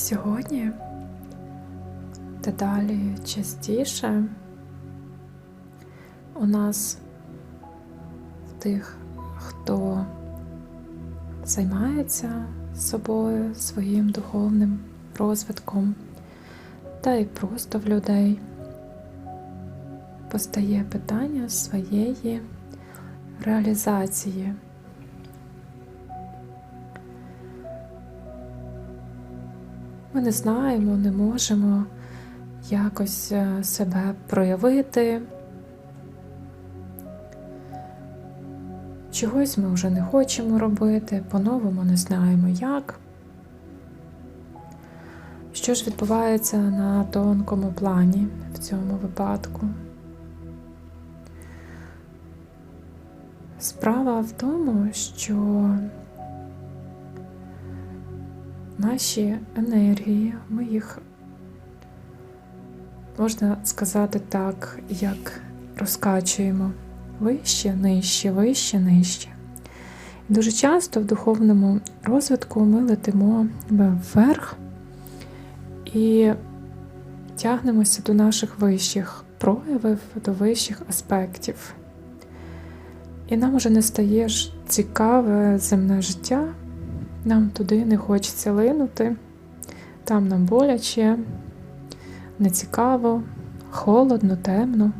Сьогодні дедалі частіше у нас тих, хто займається собою, своїм духовним розвитком, та й просто в людей постає питання своєї реалізації. Ми не знаємо, не можемо якось е, себе проявити. Чогось ми вже не хочемо робити, по-новому не знаємо як. Що ж відбувається на тонкому плані в цьому випадку? Справа в тому, що наші енергії, ми їх, можна сказати так, як розкачуємо вище, нижче, вище, нижче. Дуже часто в духовному розвитку ми летимо вверх і тягнемося до наших вищих проявів, до вищих аспектів. І нам уже не стає цікаве земне життя, нам туди не хочеться линути, там нам боляче, нецікаво, холодно, темно.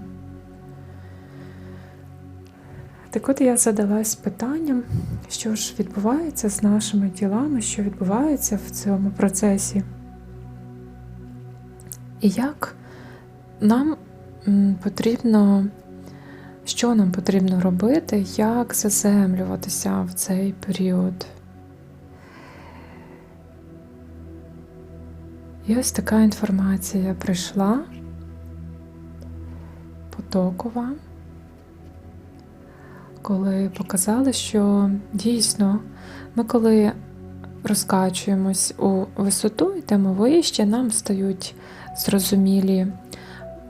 Так от я задалась питанням, що ж відбувається з нашими тілами, що відбувається в цьому процесі. І як нам потрібно, що нам потрібно робити, як заземлюватися в цей період. І ось така інформація прийшла. Потокова, коли показали, що дійсно ми коли розкачуємось у висоту, йдемо вище, нам стають зрозумілі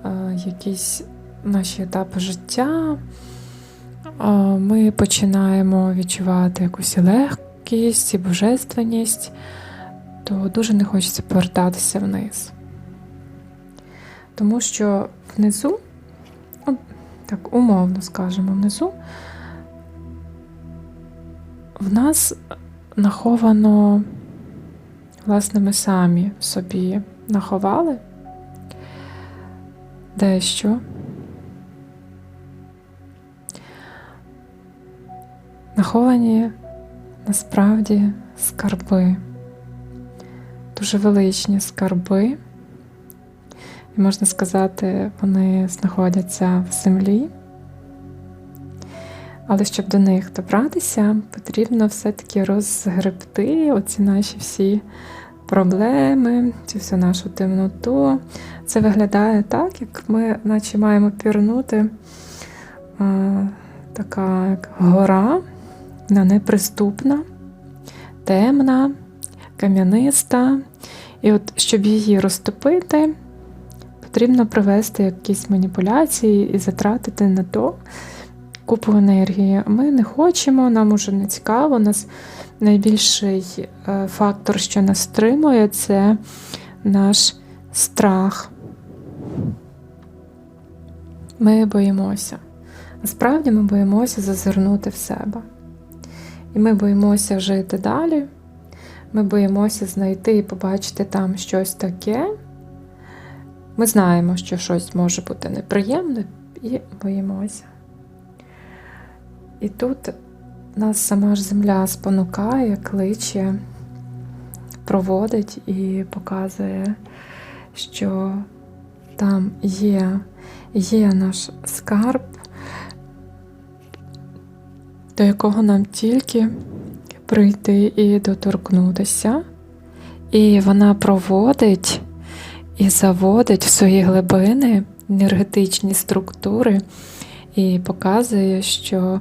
е, якісь наші етапи життя, е, ми починаємо відчувати якусь легкість і божественність то дуже не хочеться повертатися вниз. Тому що внизу, так умовно скажемо, внизу в нас наховано, власне, ми самі собі наховали дещо. Наховані насправді скарби дуже величні скарби, і можна сказати, вони знаходяться в землі. Але щоб до них добратися, потрібно все-таки розгребти оці наші всі проблеми, цю всю нашу темноту. Це виглядає так, як ми наче маємо пірнути а, така як гора, вона неприступна, темна, кам'яниста, і от, щоб її розтопити, потрібно провести якісь маніпуляції і затратити на то купу енергії. Ми не хочемо, нам уже не цікаво. Нас найбільший е, фактор, що нас стримує, це наш страх. Ми боїмося. Насправді ми боїмося зазирнути в себе. І ми боїмося жити далі. Ми боїмося знайти і побачити там щось таке. Ми знаємо, що щось може бути неприємне, і боїмося. І тут нас сама ж земля спонукає, кличе, проводить і показує, що там є, є наш скарб, до якого нам тільки прийти і доторкнутися, і вона проводить і заводить в свої глибини енергетичні структури і показує, що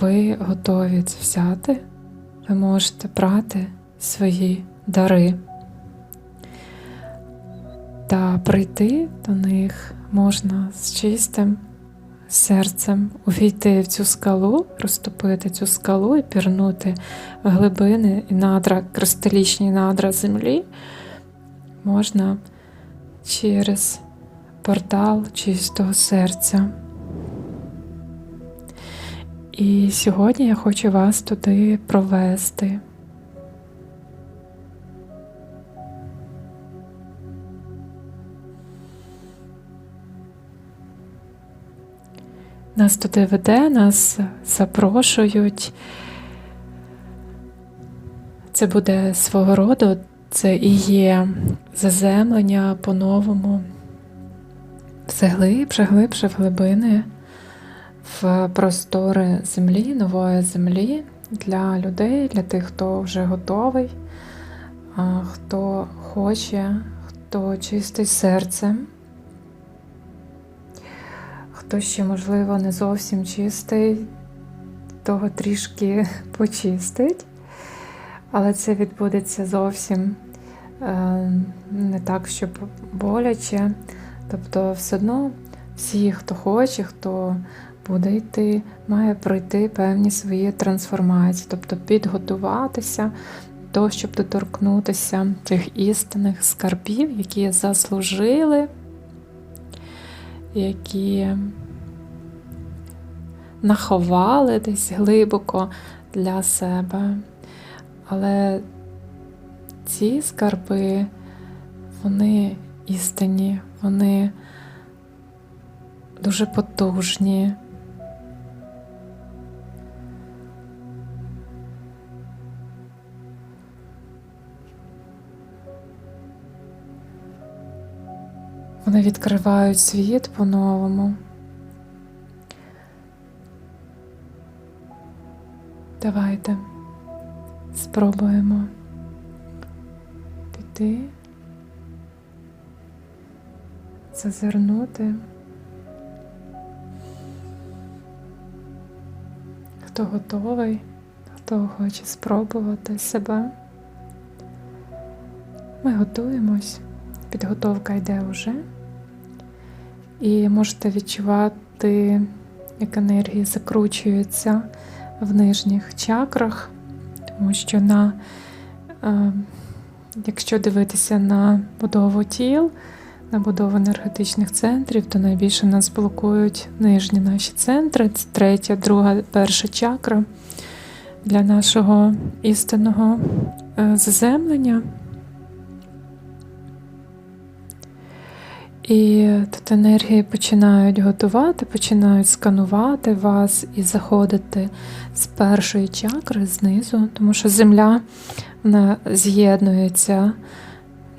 ви готові це взяти, ви можете брати свої дари. Та прийти до них можна з чистим серцем увійти в цю скалу, розтопити цю скалу і пірнути в глибини і надра, кристалічні надра землі, можна через портал чистого серця. І сьогодні я хочу вас туди провести. Нас туди веде, нас запрошують. Це буде свого роду, це і є заземлення по-новому, все глибше, глибше в глибини, в простори землі, нової землі для людей, для тих, хто вже готовий, хто хоче, хто чистий серцем хто ще, можливо, не зовсім чистий, того трішки почистить, але це відбудеться зовсім е, не так, щоб боляче. Тобто, все одно всі, хто хоче, хто буде йти, має пройти певні свої трансформації, тобто підготуватися до того, щоб доторкнутися тих істинних скарбів, які заслужили які наховали десь глибоко для себе. Але ці скарби, вони істинні, вони дуже потужні. Вони відкривають світ по-новому. Давайте спробуємо піти, зазирнути. Хто готовий, хто хоче спробувати себе. Ми готуємось, підготовка йде уже. І можете відчувати, як енергії закручуються в нижніх чакрах, тому що на, е, якщо дивитися на будову тіл, на будову енергетичних центрів, то найбільше нас блокують нижні наші центри, це третя, друга, перша чакра для нашого істинного е, заземлення. І тут енергії починають готувати, починають сканувати вас і заходити з першої чакри знизу, тому що земля з'єднується,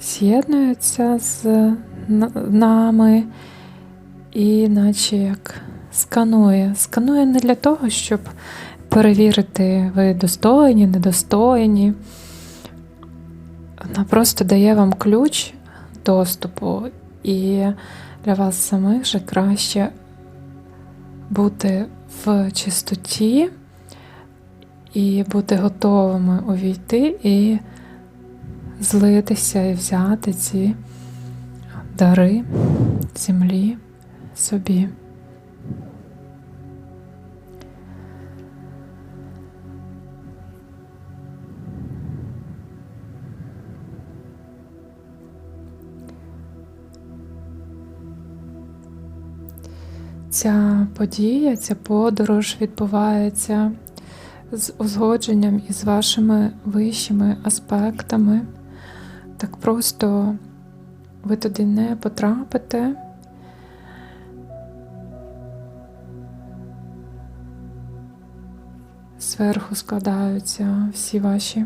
з'єднується з нами, і наче як сканує. Сканує не для того, щоб перевірити, ви достойні, недостойні. Вона просто дає вам ключ доступу. І для вас самих вже краще бути в чистоті і бути готовими увійти і злитися і взяти ці дари землі собі. Ця подія, ця подорож відбувається з узгодженням із вашими вищими аспектами. Так просто ви туди не потрапите. Зверху складаються всі ваші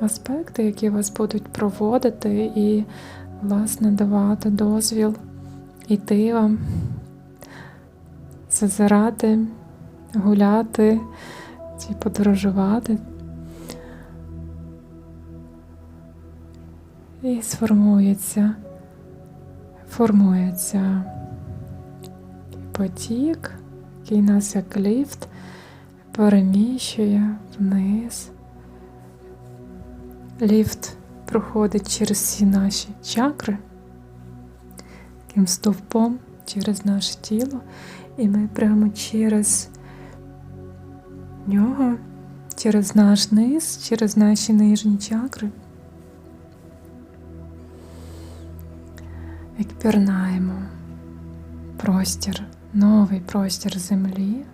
аспекти, які вас будуть проводити і, власне, давати дозвіл іти вам зазирати, гуляти чи подорожувати. І сформується, формується потік, який нас як ліфт переміщує вниз. Ліфт проходить через всі наші чакри, таким стовпом через наше тіло І ми прямо через нього, через наш низ, через наші нижні чакри. Як пірнаємо простір, новий простір землі.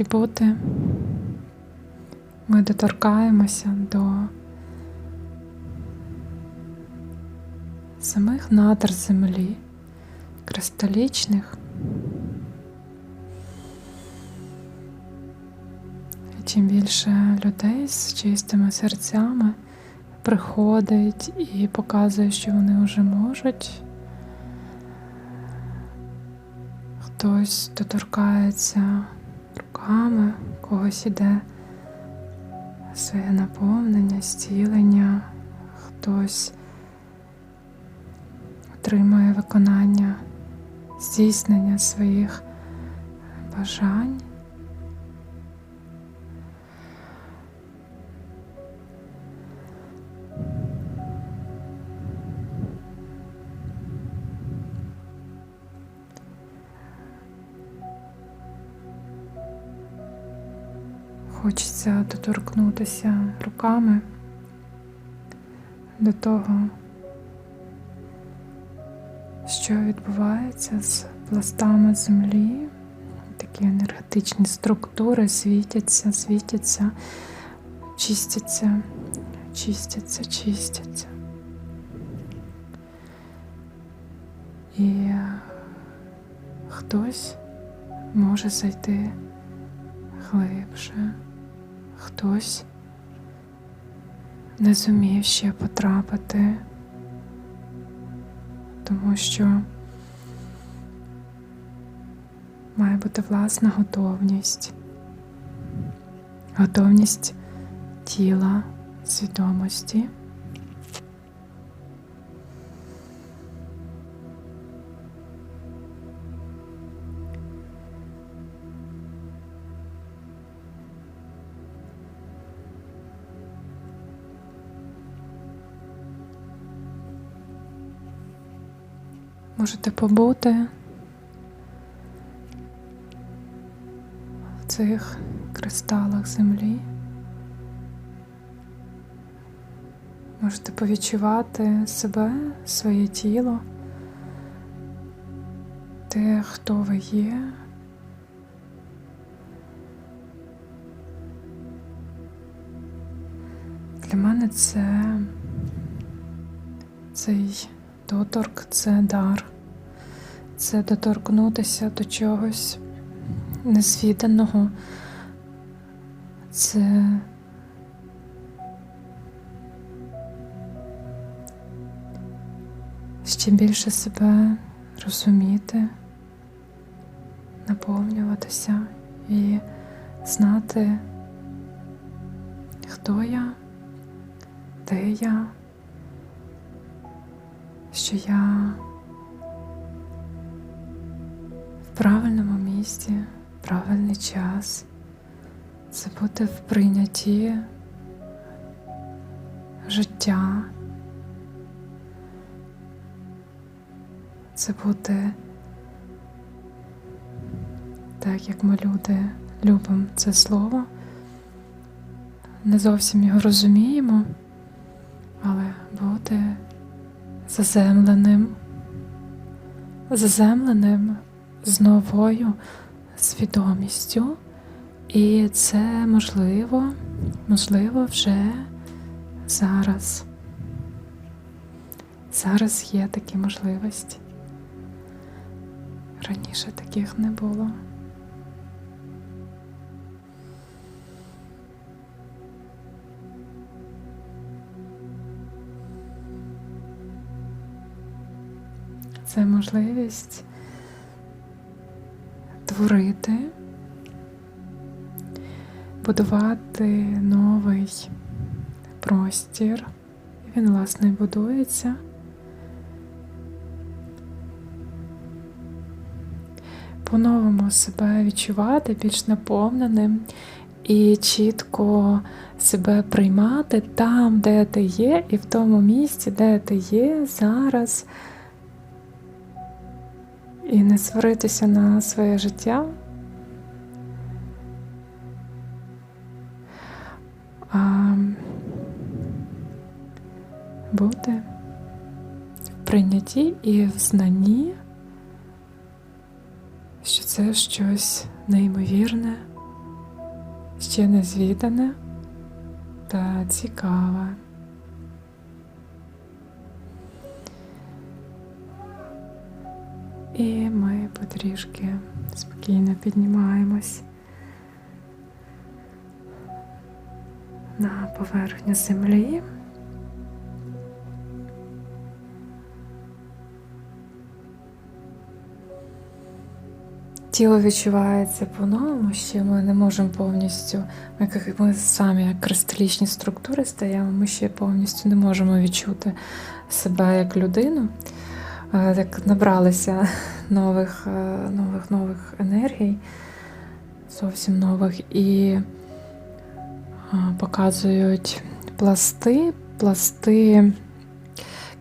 Варті бути. Ми доторкаємося до самих надр землі, кристалічних. І чим більше людей з чистими серцями приходить і показує, що вони вже можуть. Хтось доторкається руками, у когось іде своє наповнення, зцілення, хтось отримує виконання, здійснення своїх бажань. Хочеться доторкнутися руками до того, що відбувається з пластами землі. Такі енергетичні структури світяться, світяться, чистяться, чистяться, чистяться. І хтось може зайти глибше, хтось не зумів ще потрапити, тому що має бути власна готовність, готовність тіла, свідомості. Можете побути в цих кристалах землі. Можете повідчувати себе, своє тіло, те, хто ви є. Для мене це цей доторк це дар, це доторкнутися до чогось незвіданого, це ще більше себе розуміти, наповнюватися і знати, хто я, де я, що я в правильному місці, в правильний час, це бути в прийнятті життя. Це бути так, як ми люди любимо це слово, не зовсім його розуміємо, але бути заземленим, заземленим з новою свідомістю, і це можливо, можливо, вже зараз. Зараз є такі можливості. Раніше таких не було. Це можливість творити будувати новий простір. Він, власне, будується. По-новому себе відчувати більш наповненим і чітко себе приймати там, де ти є, і в тому місці, де ти є зараз, і не сваритися на своє життя. А бути в прийнятті і в знанні, що це щось неймовірне, ще незвідане та цікаве. І ми потрішки спокійно піднімаємось на поверхню землі. Тіло відчувається по-новому, ще ми не можемо повністю, ми, як ми самі як кристалічні структури стаємо, ми ще повністю не можемо відчути себе як людину, як набралися нових, е, нових, нових енергій, зовсім нових, і е, показують пласти, пласти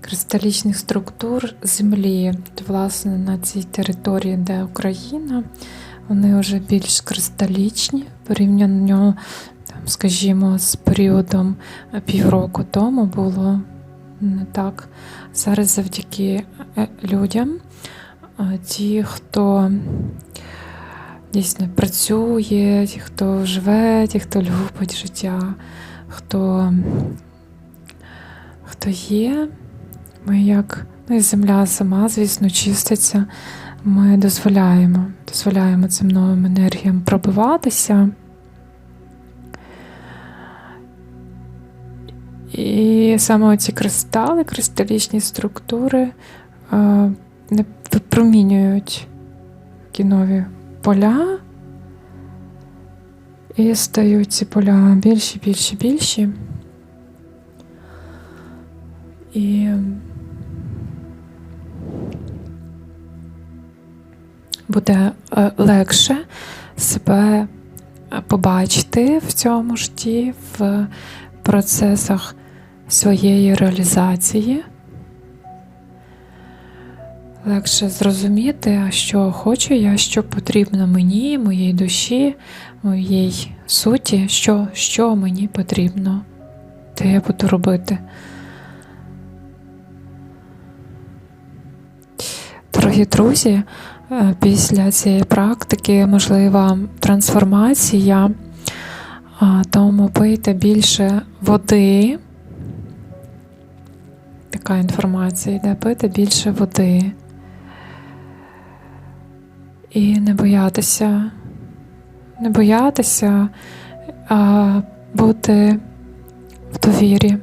кристалічних структур землі. Власне, на цій території, де Україна, вони вже більш кристалічні порівняно, там, скажімо, з періодом півроку тому було не так. Зараз завдяки е, людям, е, ті, хто дійсно працює, ті, хто живе, ті, хто любить життя, хто, хто є. Ми як ну і земля сама, звісно, чиститься. Ми дозволяємо, дозволяємо цим новим енергіям пробиватися. І саме ці кристали, кристалічні структури не випромінюють такі нові поля, і стають ці поля більші, більші, більші. І буде е, легше себе побачити в цьому житті, в процесах своєї реалізації. Легше зрозуміти, що хочу я, що потрібно мені, моїй душі, моїй суті, що, що мені потрібно, те я буду робити. Дорогі друзі, е, після цієї практики можлива трансформація, тому пийте більше води. Така інформація йде пити більше води. І не боятися, не боятися, а бути в довірі.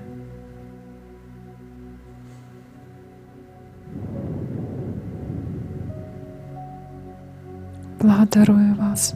Благодарую вас.